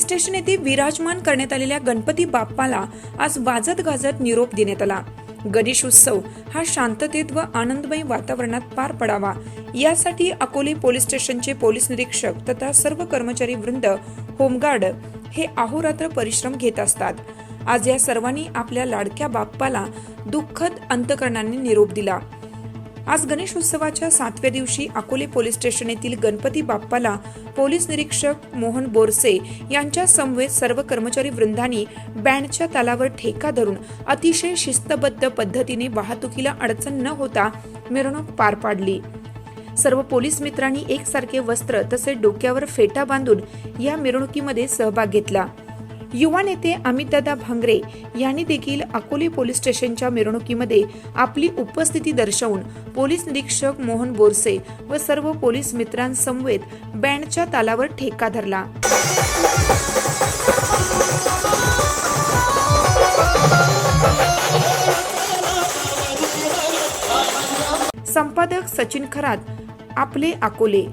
Station येथे विराजमान करण्यात आलेल्या गणपती बाप्पाला आज वाजत गाजत निरोप देण्यात आला. गणेश उत्सव हा शांततेत व आनंदमय वातावरणात पार पडावा. यासाठी अकोले पोलीस स्टेशनचे पोलीस निरीक्षक तथा सर्व कर्मचारी वृंद होमगार्ड हे अहोरात्र परिश्रम घेत असतात. आज या सर्वांनी आपल्या लाडक्या बाप्पाला दुःखद अंतकरणाने निरोप दिला. आज गणेश उत्सवाच्या सातव्या दिवशी अकोले पोलीस स्टेशन येथील गणपती बाप्पाला पोलीस निरीक्षक मोहन बोरसे यांच्या समवेत सर्व कर्मचारी वृंदांनी बँडच्या तालावर ठेका धरून अतिशय शिस्तबद्ध पद्धतीने वाहतुकीला अडचण न होता मिरवणूक पार पाडली. सर्व पोलीस मित्रांनी एकसारखे वस्त्र तसेच डोक्यावर फेटा बांधून या मिरवणुकीमध्ये सहभाग घेतला. युवा नेते अमितदादा भांगरे यांनी देखील अकोले पोलीस स्टेशनच्या मिरवणुकीमध्ये आपली उपस्थिती दर्शवून पोलीस निरीक्षक मोहन बोरसे व सर्व पोलीस मित्रांसमवेत बँडच्या तालावर ठेका धरला. संपादक सचिन खरात आपले अकोले.